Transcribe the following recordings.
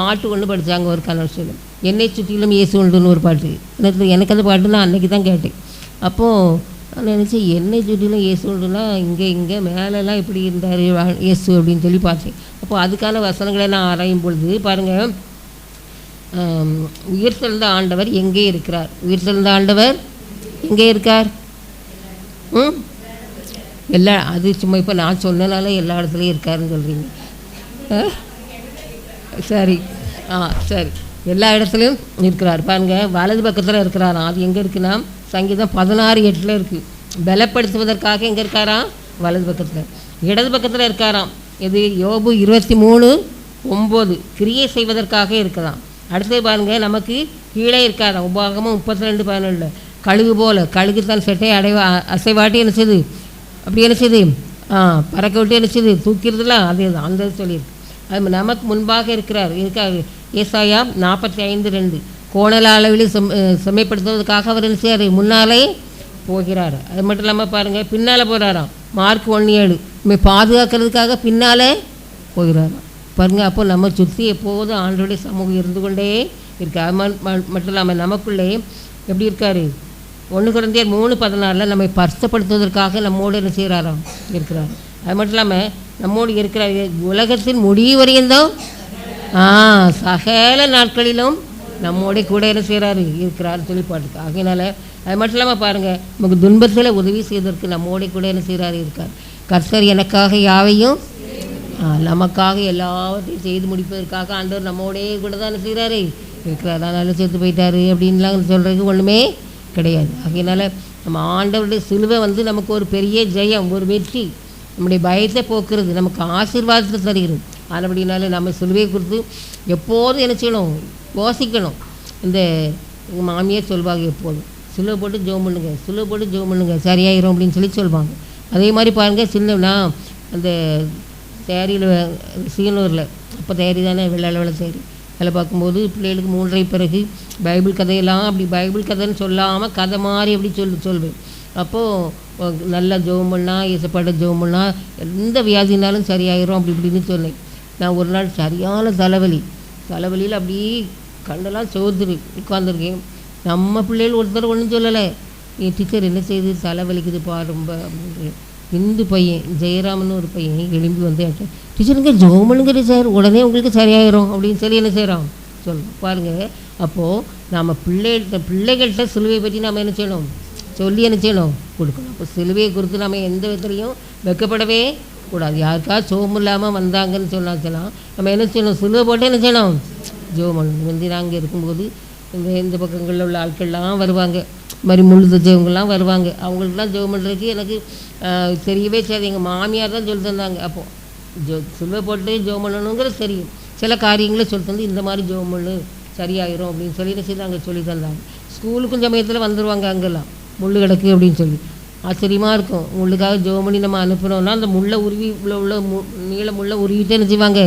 பாட்டு ஒன்று படித்தாங்க ஒரு கன்வென்ஷனில் என்னை சுற்றிலும் இயேசு உண்டுன்னு ஒரு பாட்டு. எனக்கு எனக்கு அந்த பாட்டு நான் அன்றைக்கி தான் கேட்டேன். அப்போது நான் நினச்சேன் என்னை சுற்றிலும் இயேசு உண்டுனா இங்கே இங்கே மேலெல்லாம் எப்படி இருந்தார் இயேசு அப்படின்னு சொல்லி பார்த்தேன். அப்போ அதுக்கான வசனங்களை நான் ஆராயும் பொழுது பாருங்கள் உயிர் சிறந்த ஆண்டவர் எங்கே இருக்கிறார்? உயிர் சிறந்த ஆண்டவர் எங்கே இருக்கார்? ம்? எல்லா அது சும்மா இப்போ நான் சொன்னனால எல்லா இடத்துலையும் இருக்காருன்னு சொல்கிறீங்க ஆ? சரி. ஆ சரி. எல்லா இடத்துலையும் இருக்கிறார் பாருங்க வலது பக்கத்தில் இருக்கிறாராம். அது எங்கே இருக்குன்னா சங்கீதம் பதினாறு எட்டில் இருக்குது பலப்படுத்துவதற்காக எங்கே இருக்காராம்? வலது பக்கத்தில். இடது பக்கத்தில் இருக்காராம். இது யோபு இருபத்தி மூணு ஒம்பது. கிரியை செய்வதற்காக இருக்கலாம். அடுத்தது பாருங்க நமக்கு கீழே இருக்காராம். உபாகமும் முப்பத்தி ரெண்டு பதினொன்று கழுகு போல். கழுகு தன் செட்டை அடைவா அசைவாட்டி என்ன செய்யுது அப்படி என்ன செய்யுது ஆ பறக்க விட்டு என்ன செய்யுது தூக்கிறதுலாம் அதே தான் அந்த இது சொல்லியிருக்கு. அது நமக்கு முன்பாக இருக்கிறார். இருக்கார் ஏசாயா நாற்பத்தி ஐந்து ரெண்டு. கோணல அளவில் செம் செம்மைப்படுத்துவதற்காக அவர் என்ன செய்யார் முன்னாலே போகிறார். அது மட்டும் இல்லாமல் பாருங்கள் பின்னால் போகிறாராம் மார்க் ஒன்று ஏழு. நம்மை பாதுகாக்கிறதுக்காக பின்னாலே போகிறாராம் பாருங்கள் அப்போ நம்ம சுற்றி எப்போதும் ஆண்டோடைய சமூகம் இருந்து கொண்டே இருக்கார் அது மட்டும் இல்லாமல் நமக்குள்ளே எப்படி இருக்கார்? ஒன்று குழந்தையர் மூணு பதினாறில் நம்மை பரிசப்படுத்துவதற்காக நம்மோடு என்ன செய்கிறாராம் இருக்கிறார். அது மட்டும் இல்லாமல் நம்மோடு இருக்கிறார் உலகத்தின் முடிவு வரையும் ஆ சகல நாட்களிலும் நம்மோடைய கூட என்ன செய்கிறாரு இருக்கிறார் சொல்லி பாட்டுக்கு. ஆகையினால அது மட்டும் இல்லாமல் பாருங்கள் நமக்கு துன்பத்தில் உதவி செய்வதற்கு நம்மோடைய கூட என்ன செய்கிறாரு இருக்கார். கர்த்தர் எனக்காக யாவையும் நமக்காக எல்லாவற்றையும் செய்து முடிப்பதற்காக ஆண்டவர் நம்மோடைய கூட தான் செய்கிறாரு இருக்கிறார். அதனால் செத்து போயிட்டாரு அப்படின்லாம் சொல்கிறதுக்கு ஒன்றுமே கிடையாது. ஆகையினால நம்ம ஆண்டவருடைய சிலுவை வந்து நமக்கு ஒரு பெரிய ஜெயம் ஒரு வெற்றி. நம்முடைய பயத்தை போக்குறது நமக்கு ஆசீர்வாதத்தை தருகிறது. ஆனபடினால நம்ம சிலுவையை கொடுத்து எப்போதும் என்ன செய்யணும்? யோசிக்கணும். இந்த எங்கள் மாமியார் சொல்வாங்க எப்போதும் சிலுவை போட்டு ஜோம் பண்ணுங்க சிலுவை போட்டு ஜோம் பண்ணுங்க சரியாயிரும் அப்படின்னு சொல்லி சொல்லுவாங்க அதே மாதிரி பாருங்கள் சின்னனா அந்த சேரியில் சீனூரில் அப்போ தயாரி தானே வெள்ளளவில் வெள்ளை சேரி அதில் பார்க்கும்போது பிள்ளைகளுக்கு மூன்றரை பிறகு பைபிள் கதையெல்லாம் அப்படி பைபிள் கதைன்னு சொல்லாமல் கதை மாதிரி அப்படி சொல்லி சொல்வேன். அப்போது நல்லா ஜெபம் பண்ணா இசப்பாட்ட ஜெபம் பண்ணால் எந்த வியாதினாலும் சரியாயிரும் அப்படி இப்படின்னு சொன்னேன். நான் ஒரு நாள் சரியான தலைவலி. தலைவலியில் அப்படியே கண்ணெல்லாம் சோர்ந்துரு உட்காந்துருக்கேன் நம்ம பிள்ளைகள் ஒருத்தர் ஒன்றும் சொல்லலை. என் டீச்சர் என்ன செய்யுது தலைவலிக்குதுப்பா ரொம்ப அப்படின்றேன் இந்து பையன் ஜெயராமன் ஒரு பையன் எழும்பி வந்து டீச்சருங்க ஜோமனுங்கிற டீச்சர் உடனே உங்களுக்கு சரியாயிரும் அப்படின்னு சொல்லி என்ன செய்கிறோம் சொல்லணும் பாருங்கள் அப்போது நம்ம பிள்ளைகிட்ட பிள்ளைகள்கிட்ட சிலுவை பற்றி நம்ம என்ன செய்யணும்? சொல்லி என்ன செய்யணும்? கொடுக்கணும். அப்போ சிலுவையை குறித்து நம்ம எந்த விதத்துலையும் வெக்கப்படவே கூடாது. யாருக்காவது சோம் இல்லாமல் வந்தாங்கன்னு சொன்னாச்சலாம் நம்ம என்ன செய்யணும்? சிலுவை போட்டு என்ன செய்யணும்? ஜோம் பண்ணணும். வந்து நாங்கள் இருக்கும்போது இந்த இந்த பக்கங்களில் உள்ள ஆட்கள்லாம் வருவாங்க. இது மாதிரி முள்ளு தச்சவங்கள்லாம் வருவாங்க. அவங்களுக்குலாம் ஜோம் பண்ணுறதுக்கு எனக்கு தெரியவே சரி எங்கள் மாமியார் தான் சொல்லி தந்தாங்க. அப்போது ஜோ சிலுவை போட்டு ஜோம் பண்ணணுங்கிறது தெரியும். சில காரியங்களை சொல்லி தந்து இந்த மாதிரி ஜோம் பண்ணு சரியாயிரும் அப்படின்னு சொல்லி என்ன செய்தாங்க? சொல்லி தந்தாங்க. ஸ்கூலுக்கும் சமயத்தில் வந்துடுவாங்க அங்கெல்லாம். முள் கிடக்கு அப்படின்னு சொல்லி. ஆச்சரியமாக இருக்கும். முள்ளுக்காக ஜோம் பண்ணி நம்ம அனுப்புகிறோம்னா அந்த முள்ளை உருவி உள்ள உள்ள மு நீள முள்ளை உருவிட்டே என்ன செய்வாங்க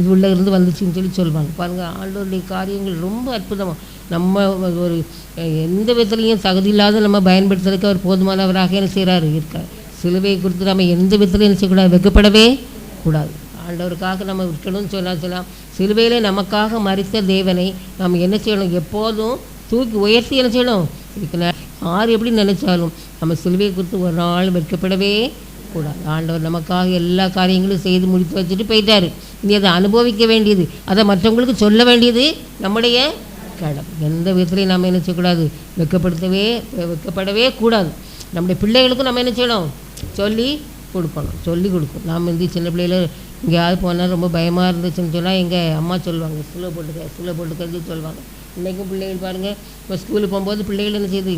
இது உள்ளே இருந்து வந்துச்சுன்னு சொல்லி சொல்லுவாங்க. பாருங்கள் ஆண்டோருடைய காரியங்கள் ரொம்ப அற்புதமாக நம்ம ஒரு எந்த விதத்துலையும் தகுதி இல்லாத நம்ம பயன்படுத்துறதுக்கு அவர் போதுமானவராக என்ன செய்கிறாரு இருக்கார் சிலுவையை குறித்து நம்ம எந்த விதத்துலையும் என்ன செய்யக்கூடாது? வெக்கப்படவே கூடாது. ஆண்டவருக்காக நம்ம விற்கணும்னு சொன்னால் சொல்லலாம் சிலுவையிலே நமக்காக மறித்த தேவனை நம்ம என்ன செய்யணும்? எப்போதும் தூக்கி உயர்த்தி என்ன செய்யணும்? இருக்கணும் யார் எப்படி நினைச்சாலும் நம்ம சிலுவையை குறித்து ஒரு நாள் வெட்கப்படவே கூடாது. ஆண்டவர் நமக்காக எல்லா காரியங்களும் செய்து முடித்து வச்சுட்டு போயிட்டாரு. இனி அதை அனுபவிக்க வேண்டியது அதை மற்றவங்களுக்கு சொல்ல வேண்டியது நம்முடைய கடமை எந்த விதத்துலையும் நம்ம என்ன செய்யக்கூடாது? வெட்கப்படுத்தவே வெட்கப்படவே கூடாது. நம்முடைய பிள்ளைகளுக்கும் நம்ம என்ன செய்யணும்? சொல்லி கொடுக்கணும் சொல்லி கொடுக்கணும். நாம் வந்து சின்ன பிள்ளையில எங்கேயாவது போனால் ரொம்ப பயமாக இருந்துச்சுன்னு சொன்னால் எங்கள் அம்மா சொல்லுவாங்க ஸ்கூலில் போட்டுக்க ஸ்கூலில் போட்டுக்கிறது சொல்லுவாங்க. இன்றைக்கும் பிள்ளைகள் பாருங்கள் இப்போ ஸ்கூலுக்கு போகும்போது பிள்ளைகள் என்ன செய்யுது?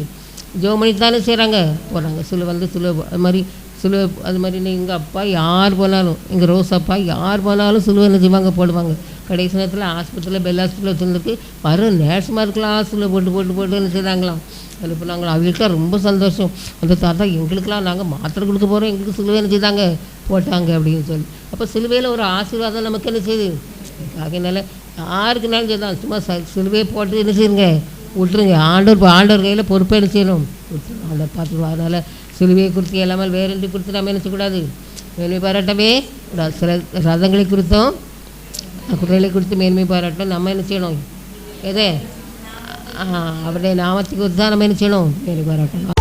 ஜோமணி தானே செய்கிறாங்க போகிறாங்க சில வந்து சிலுவை அது மாதிரி சிலுவை அது மாதிரி எங்கள் அப்பா யார் போனாலும் எங்கள் ரோஸ் அப்பா யார் போனாலும் சிலுவை என்ன செய்வாங்க? போடுவாங்க. கடைசி நேரத்தில் ஹாஸ்பிட்டலில் பெல் ஹாஸ்பிட்டலில் வச்சுருக்கு வரும் நேர்ஸுமாக இருக்கலாம் சிலுவை போட்டு போட்டு போட்டு என்ன செய்கிறாங்களாம் அனுப்புனாங்களா அவங்களுக்குலாம் ரொம்ப சந்தோஷம். அந்த தாத்தா எங்களுக்கெல்லாம் நாங்கள் மாத்திரை கொடுக்க போகிறோம் எங்களுக்கு சிலுவை என்ன செய்தாங்க? போட்டாங்க அப்படின்னு சொல்லி. அப்போ சிலுவையில் ஒரு ஆசீர்வாதம் நமக்கு என்ன செய்யுது? ஆகையினால யாருக்குனாலும் சரி சும்மா ச சிலுவையை போட்டு என்ன செய்யுங்க? விட்டுருங்க. ஆண்டவர் ஆண்டவர் கையில் பொறுப்பை என்ன செய்யணும் விட்டுருங்க ஆண்டவர் பார்த்துருவோம் அதனால் சிலுவையை குறித்து இல்லாமல் வேறென்று குறித்து நம்ம என்ன செய்யக்கூடாது? வேலை பாராட்டவே. கூடாது சில ரதங்களை குறித்தும் குதிரைகளை குறித்து மேன்மை பாராட்டும் நம்ம என்ன செய்யணும்? எது? அவருடைய நாமத்துக்கு குறித்து தான் நம்ம என்ன செய்யணும்? மேன்மை பாராட்டணும்.